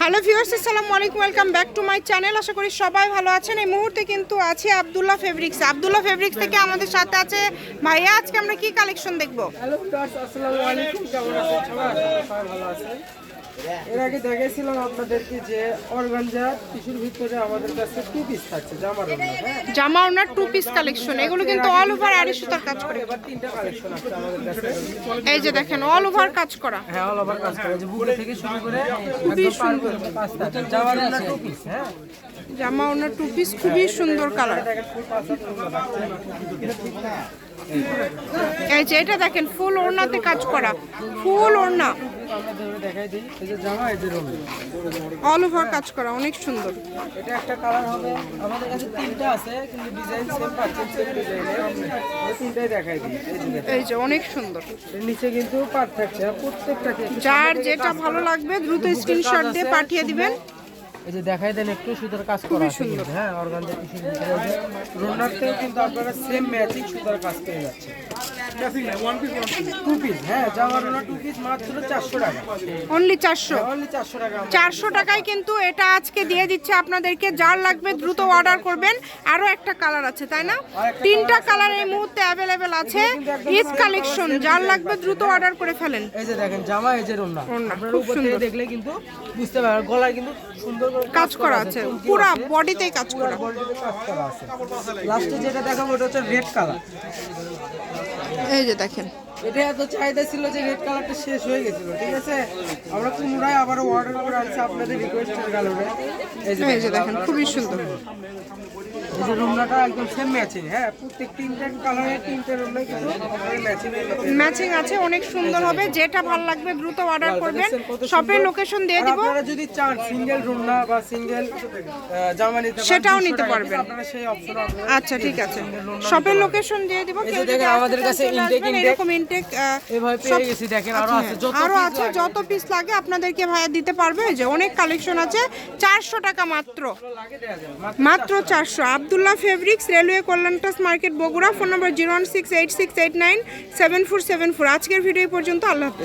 Hello viewers আসসালামু আলাইকুম welcome back to my channel আশা করি সবাই ভালো আছেন। এই মুহূর্তে কিন্তু আছি আব্দুল্লাহ ফেব্রিক্স আব্দুল্লাহ ফেব্রিক্স থেকে আমাদের সাথে আছে ভাইয়া। আজকে আমরা কি কালেকশন দেখব? হ্যালো ভিউয়ার্স আসসালামু আলাইকুম কেমন আছেন? সবাই ভালো আছেন। এর আগে দেখেছিলাম আপনাদেরকে যে অর্গানজা টিস্যুর ভিতরে আমাদের কাছে টু পিস থাকছে জামার ওড়না, হ্যাঁ? জামা ওনার টু পিস কালেকশন এগুলো কিন্তু অল ওভার আড়ি সুতার কাজ করে। এবার তিনটা কালেকশন আছে আমাদের কাছে। এই যে দেখেন অল ওভার কাজ করা। হ্যাঁ অল ওভার কাজ করে। যে বুকে থেকে শুরু করে খুবই হ্যাঁ? জামা ওনার টু পিস খুবই সুন্দর কালার। এই যে এটা দেখেন ফুল ওড়নাতে কাজ করা ফুল ওড়না। আমরা ধরে দেখাই দিই এই যে জামা এই যে ওড়না অল ওভার কাজ করা অনেক সুন্দর। এটা একটা কালার হবে আমাদের কাছে তিনটা আছে কিন্তু ডিজাইন সেম পাচ্ছেন সেম ডিজাইনের দেখাই দিই এই যে দেখেন। এই যে অনেক সুন্দর। নিচে কিন্তু পার থাকছে প্রত্যেকটা যার যেটা ভালো লাগবে দ্রুত স্ক্রিনশট দিয়ে পাঠিয়ে দিবেন। এই যে দেখাই দেন একটু সুতার কাজ করা আছে হ্যাঁ অর্গানজা টিস্যুর ভিতরে রোনারতেও কিন্তু আপনারা সেম ম্যাচিং সুতার কাজ পেয়ে যাচ্ছে পিস হ্যাঁ জামা টু পিস মাত্র চারশো টাকা। অনলি চারশো। অনলি টাকায় কিন্তু এটা আজকে দিয়ে দিচ্ছে আপনাদেরকে। যার লাগবে দ্রুত অর্ডার করবেন। আরও একটা কালার আছে তাই না? তিনটা কালার এই মুহূর্তে অ্যাভেলেবেল আছে। ঈদ কালেকশন যার লাগবে দ্রুত অর্ডার করে ফেলেন। এই যে দেখেন জামা এই যে রোনা আপনারা খুব উপর থেকে দেখলে কিন্তু বুঝতে পারবেন গলায় কিন্তু সুন্দর কাজ করা আছে। পুরা বডিতেই কাজ করা। লাস্টে যেটা দেখাবো ওটা হচ্ছে রেড কালার এই যে দেখেন। এটা এত চাহিদা ছিল যে রেড কালারটা শেষ হয়ে গেছিল ঠিক আছে? আমরা পুনরায় আবার অর্ডার করে আনছি আপনাদের রিকোয়েস্টের কারণে। এই যে দেখেন খুবই সুন্দর। এই যে রুমনাটা একদম সেম ম্যাচিং হ্যাঁ? প্রত্যেক তিনটা কালারের তিনটে রুমনা কিন্তু ম্যাচিং ম্যাচিং আছে অনেক সুন্দর হবে। যেটা ভালো লাগবে দ্রুত অর্ডার করবেন। শপের লোকেশন দিয়ে দিব। আপনারা যদি চান সিঙ্গেল রুমনা বা সিঙ্গেল জামা নিতে সেটাও নিতে পারবেন। আপনারা সেই অপশন আচ্ছা ঠিক আছে। শপের লোকেশন দিয়ে দিব। কেউ যদি আমাদের কাছে ইনটেক এভাবে পেয়ে গেছি দেখেন আরও আছে যত আরও আছে যত পিস লাগে আপনাদেরকে ভাইয়া দিতে পারবে। যে অনেক কালেকশন আছে চারশো টাকা মাত্র। মাত্র মাত্র চারশো। Abdullah fabrics railway কল্যাণটাস market Bogura. Phone number zero one six eight six eight nine seven four seven four আজকের ভিডিও পর্যন্ত আল্লাহ হাফেজ।